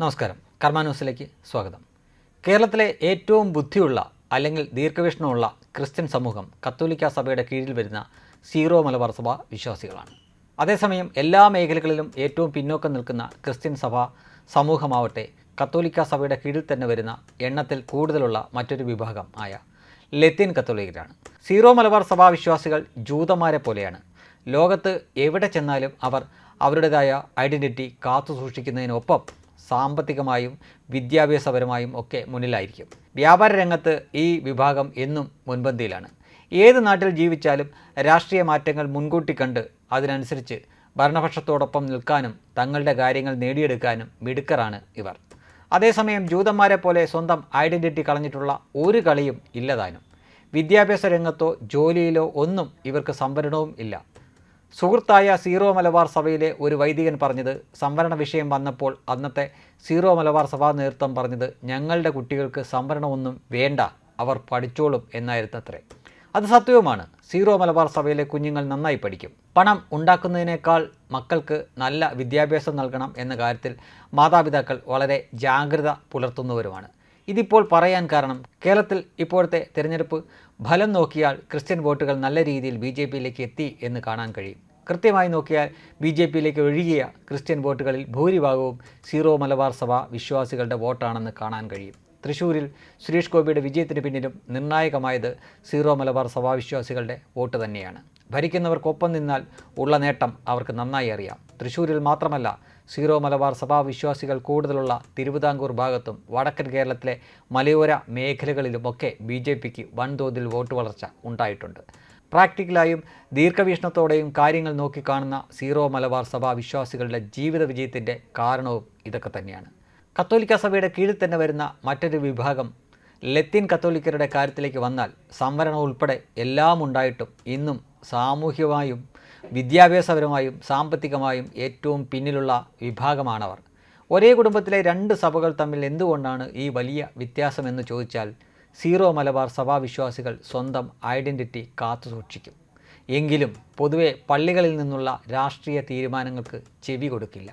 നമസ്കാരം. കർമാന്യൂസിലേക്ക് സ്വാഗതം. കേരളത്തിലെ ഏറ്റവും ബുദ്ധിയുള്ള അല്ലെങ്കിൽ ദീർഘവീക്ഷണമുള്ള ക്രിസ്ത്യൻ സമൂഹം കത്തോലിക്ക സഭയുടെ കീഴിൽ വരുന്ന സീറോ മലബാർ സഭ വിശ്വാസികളാണ്. അതേസമയം എല്ലാ മേഖലകളിലും ഏറ്റവും പിന്നോക്കം നിൽക്കുന്ന ക്രിസ്ത്യൻ സഭ സമൂഹമാവട്ടെ കത്തോലിക്ക സഭയുടെ കീഴിൽ തന്നെ വരുന്ന എണ്ണത്തിൽ കൂടുതലുള്ള മറ്റൊരു വിഭാഗം ആയ ലത്തീൻ കത്തോലിക്കരാണ്. സീറോ മലബാർ സഭാ വിശ്വാസികൾ ജൂതന്മാരെ പോലെയാണ്. ലോകത്ത് എവിടെ ചെന്നാലും അവർ അവരുടേതായ ഐഡന്റിറ്റി കാത്തു സൂക്ഷിക്കുന്നതിനൊപ്പം സാമ്പത്തികമായും വിദ്യാഭ്യാസപരമായും ഒക്കെ മുന്നിലായിരിക്കും. വ്യാപാര രംഗത്ത് ഈ വിഭാഗം എന്നും മുൻപന്തിയിലാണ്. ഏത് നാട്ടിൽ ജീവിച്ചാലും രാഷ്ട്രീയ മാറ്റങ്ങൾ മുൻകൂട്ടി കണ്ട് അതിനനുസരിച്ച് ഭരണപക്ഷത്തോടൊപ്പം നിൽക്കാനും തങ്ങളുടെ കാര്യങ്ങൾ നേടിയെടുക്കാനും മിടുക്കറാണ് ഇവർ. അതേസമയം ജൂതന്മാരെ പോലെ സ്വന്തം ഐഡന്റിറ്റി കളഞ്ഞിട്ടുള്ള ഒരു കളിയും ഇല്ലതാനും വിദ്യാഭ്യാസ രംഗത്തോ ജോലിയിലോ ഒന്നും ഇവർക്ക് സംവരണവും ഇല്ല. സുഹൃത്തായ സീറോ മലബാർ സഭയിലെ ഒരു വൈദികൻ പറഞ്ഞത് സംവരണ വിഷയം വന്നപ്പോൾ അന്നത്തെ സീറോ മലബാർ സഭാ നേതൃത്വം പറഞ്ഞത് ഞങ്ങളുടെ കുട്ടികൾക്ക് സംവരണമൊന്നും വേണ്ട അവർ പഠിച്ചോളും എന്നായിരുന്നത്രേ. അത് സത്യവുമാണ്. സീറോ മലബാർ സഭയിലെ കുഞ്ഞുങ്ങൾ നന്നായി പഠിക്കും. പണം ഉണ്ടാക്കുന്നതിനേക്കാൾ മക്കൾക്ക് നല്ല വിദ്യാഭ്യാസം നൽകണം എന്ന കാര്യത്തിൽ മാതാപിതാക്കൾ വളരെ ജാഗ്രത പുലർത്തുന്നവരുമാണ്. ഇതിപ്പോൾ പറയാൻ കാരണം കേരളത്തിൽ ഇപ്പോഴത്തെ തിരഞ്ഞെടുപ്പ് ഫലം നോക്കിയാൽ ക്രിസ്ത്യൻ വോട്ടുകൾ നല്ല രീതിയിൽ ബി ജെ പിയിലേക്ക് എത്തി എന്ന് കാണാൻ കഴിയും. കൃത്യമായി നോക്കിയാൽ ബി ജെ പിയിലേക്ക് ഒഴുകിയ ക്രിസ്ത്യൻ വോട്ടുകളിൽ ഭൂരിഭാഗവും സീറോ മലബാർ സഭ വിശ്വാസികളുടെ വോട്ടാണെന്ന് കാണാൻ കഴിയും. തൃശ്ശൂരിൽ സുരേഷ് ഗോപിയുടെ വിജയത്തിന് പിന്നിലും നിർണായകമായത് സീറോ മലബാർ സഭാ വിശ്വാസികളുടെ വോട്ട് തന്നെയാണ്. ഭരിക്കുന്നവർക്കൊപ്പം നിന്നാൽ ഉള്ള നേട്ടം അവർക്ക് നന്നായി അറിയാം. തൃശ്ശൂരിൽ മാത്രമല്ല സീറോ മലബാർ സഭാ വിശ്വാസികൾ കൂടുതലുള്ള തിരുവിതാംകൂർ ഭാഗത്തും വടക്കൻ കേരളത്തിലെ മലയോര മേഖലകളിലുമൊക്കെ ബി ജെ പിക്ക് വൻതോതിൽ വോട്ട് വളർച്ച ഉണ്ടായിട്ടുണ്ട്. പ്രാക്ടിക്കലായും ദീർഘവീക്ഷണത്തോടെയും കാര്യങ്ങൾ നോക്കിക്കാണുന്ന സീറോ മലബാർ സഭാ വിശ്വാസികളുടെ ജീവിത വിജയത്തിന്റെ കാരണവും ഇതൊക്കെ തന്നെയാണ്. കത്തോലിക്ക സഭയുടെ കീഴിൽ തന്നെ വരുന്ന മറ്റൊരു വിഭാഗം ലത്തീൻ കത്തോലിക്കരുടെ കാര്യത്തിലേക്ക് വന്നാൽ സംവരണം ഉൾപ്പെടെ എല്ലാം ഉണ്ടായിട്ടും ഇന്നും സാമൂഹ്യമായും വിദ്യാഭ്യാസപരമായും സാമ്പത്തികമായും ഏറ്റവും പിന്നിലുള്ള വിഭാഗമാണവർ. ഒരേ കുടുംബത്തിലെ രണ്ട് സഭകൾ തമ്മിൽ എന്തുകൊണ്ടാണ് ഈ വലിയ വ്യത്യാസമെന്ന് ചോദിച്ചാൽ സീറോ മലബാർ സഭാവിശ്വാസികൾ സ്വന്തം ഐഡന്റിറ്റി കാത്തു സൂക്ഷിക്കും. എങ്കിലും പൊതുവെ പള്ളികളിൽ നിന്നുള്ള രാഷ്ട്രീയ തീരുമാനങ്ങൾക്ക് ചെവി കൊടുക്കില്ല.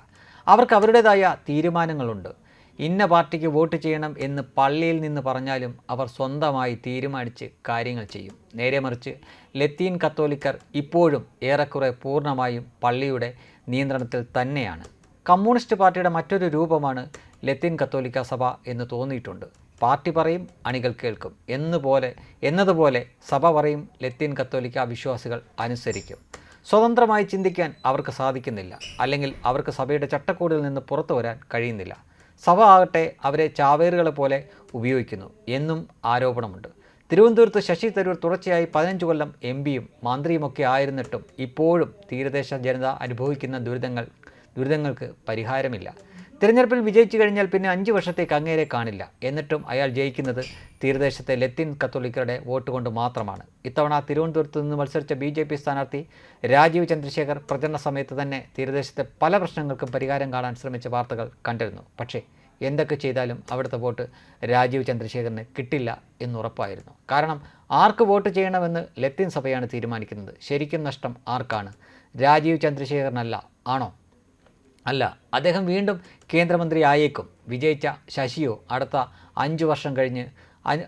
അവർക്ക് അവരുടേതായ തീരുമാനങ്ങളുണ്ട്. ഇന്ന പാർട്ടിക്ക് വോട്ട് ചെയ്യണം എന്ന് പള്ളിയിൽ നിന്ന് പറഞ്ഞാലും അവർ സ്വന്തമായി തീരുമാനിച്ച് കാര്യങ്ങൾ ചെയ്യും. നേരെ മറിച്ച് ലത്തീൻ കത്തോലിക്കർ ഇപ്പോഴും ഏറെക്കുറെ പൂർണമായും പള്ളിയുടെ നിയന്ത്രണത്തിൽ തന്നെയാണ്. കമ്മ്യൂണിസ്റ്റ് പാർട്ടിയുടെ മറ്റൊരു രൂപമാണ് ലത്തീൻ കത്തോലിക്ക സഭ എന്ന് തോന്നിയിട്ടുണ്ട്. പാർട്ടി പറയും അണികൾ കേൾക്കും. എന്നുപോലെ എന്നതുപോലെ സഭ പറയും ലത്തീൻ കത്തോലിക്ക വിശ്വാസികൾ അനുസരിക്കും. സ്വതന്ത്രമായി ചിന്തിക്കാൻ അവർക്ക് സാധിക്കുന്നില്ല. അല്ലെങ്കിൽ അവർക്ക് സഭയുടെ ചട്ടക്കൂടിൽ നിന്ന് പുറത്തു വരാൻ കഴിയുന്നില്ല. സഭ ആകട്ടെ അവരെ ചാവേറുകളെ പോലെ ഉപയോഗിക്കുന്നു എന്നും ആരോപണമുണ്ട്. തിരുവനന്തപുരത്ത് ശശി തരൂർ തുടർച്ചയായി പതിനഞ്ച് കൊല്ലം എം പിയും മന്ത്രിയുമൊക്കെ ആയിരുന്നിട്ടും ഇപ്പോഴും തീരദേശ ജനത അനുഭവിക്കുന്ന ദുരിതങ്ങൾ ദുരിതങ്ങൾക്ക് പരിഹാരമില്ല. തിരഞ്ഞെടുപ്പിൽ വിജയിച്ചു കഴിഞ്ഞാൽ പിന്നെ അഞ്ച് വർഷത്തേക്ക് അങ്ങേരെ കാണില്ല. എന്നിട്ടും അയാൾ ജയിക്കുന്നത് തീരദേശത്തെ ലത്തീൻ കത്തോലിക്കരുടെ വോട്ട് കൊണ്ട് മാത്രമാണ്. ഇത്തവണ തിരുവനന്തപുരത്ത് നിന്ന് മത്സരിച്ച ബി ജെ പി സ്ഥാനാർത്ഥി രാജീവ് ചന്ദ്രശേഖർ പ്രചരണ സമയത്ത് തന്നെ തീരദേശത്തെ പല പ്രശ്നങ്ങൾക്കും പരിഹാരം കാണാൻ ശ്രമിച്ച വാർത്തകൾ കണ്ടിരുന്നു. പക്ഷേ എന്തൊക്കെ ചെയ്താലും അവിടുത്തെ വോട്ട് രാജീവ് ചന്ദ്രശേഖറിന് കിട്ടില്ല എന്നുറപ്പായിരുന്നു കാരണം ആർക്ക് വോട്ട് ചെയ്യണമെന്ന് ലത്തീൻ സഭയാണ് തീരുമാനിക്കുന്നത്. ശരിക്കും നഷ്ടം ആർക്കാണ്? രാജീവ് ചന്ദ്രശേഖറിനല്ല ആണോ? അല്ല അദ്ദേഹം വീണ്ടും കേന്ദ്രമന്ത്രി ആയേക്കും വിജയിച്ച ശശിയോ അടുത്ത അഞ്ച് വർഷം കഴിഞ്ഞ്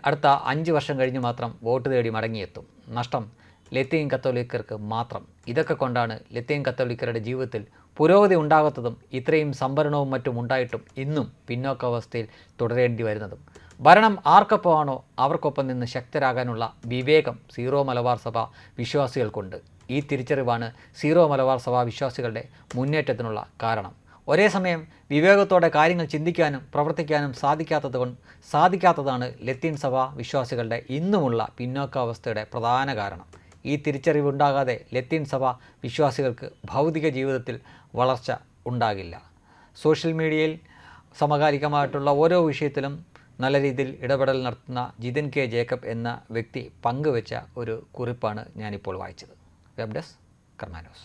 അടുത്ത അഞ്ച് വർഷം കഴിഞ്ഞ് മാത്രം വോട്ട് തേടി മടങ്ങിയെത്തും. നഷ്ടം ലത്തീൻ കത്തോലിക്കർക്ക് മാത്രം. ഇതൊക്കെ കൊണ്ടാണ് ലത്തീൻ കത്തോലിക്കരുടെ ജീവിതത്തിൽ പുരോഗതി ഉണ്ടാകാത്തതും ഇത്രയും സംഭരണവും മറ്റും ഉണ്ടായിട്ടും ഇന്നും പിന്നോക്കാവസ്ഥയിൽ തുടരേണ്ടി വരുന്നതും. ഭരണം ആർക്കൊപ്പമാണോ അവർക്കൊപ്പം നിന്ന് ശക്തരാകാനുള്ള വിവേകം സീറോ മലബാർ സഭ വിശ്വാസികൾക്കുണ്ട്. ഈ തിരിച്ചറിവാണ് സീറോ മലബാർ സഭ വിശ്വാസികളുടെ മുന്നേറ്റത്തിനുള്ള കാരണം. ഒരേ സമയം വിവേകത്തോടെ കാര്യങ്ങൾ ചിന്തിക്കാനും പ്രവർത്തിക്കാനും സാധിക്കാത്തത് സാധിക്കാത്തതാണ് ലത്തീൻ സഭ വിശ്വാസികളുടെ ഇന്നുമുള്ള പിന്നോക്കാവസ്ഥയുടെ പ്രധാന കാരണം. ഈ തിരിച്ചറിവുണ്ടാകാതെ ലത്തീൻ സഭ വിശ്വാസികൾക്ക് ഭൗതിക ജീവിതത്തിൽ വളർച്ച ഉണ്ടാകില്ല. സോഷ്യൽ മീഡിയയിൽ സമകാലികമായിട്ടുള്ള ഓരോ വിഷയത്തിലും നല്ല രീതിയിൽ ഇടപെടൽ നടത്തുന്ന ജിതിൻ കെ ജേക്കബ് എന്ന വ്യക്തി പങ്കുവെച്ച ഒരു കുറിപ്പാണ് ഞാനിപ്പോൾ വായിച്ചത്. Web desk കർമാനോസ്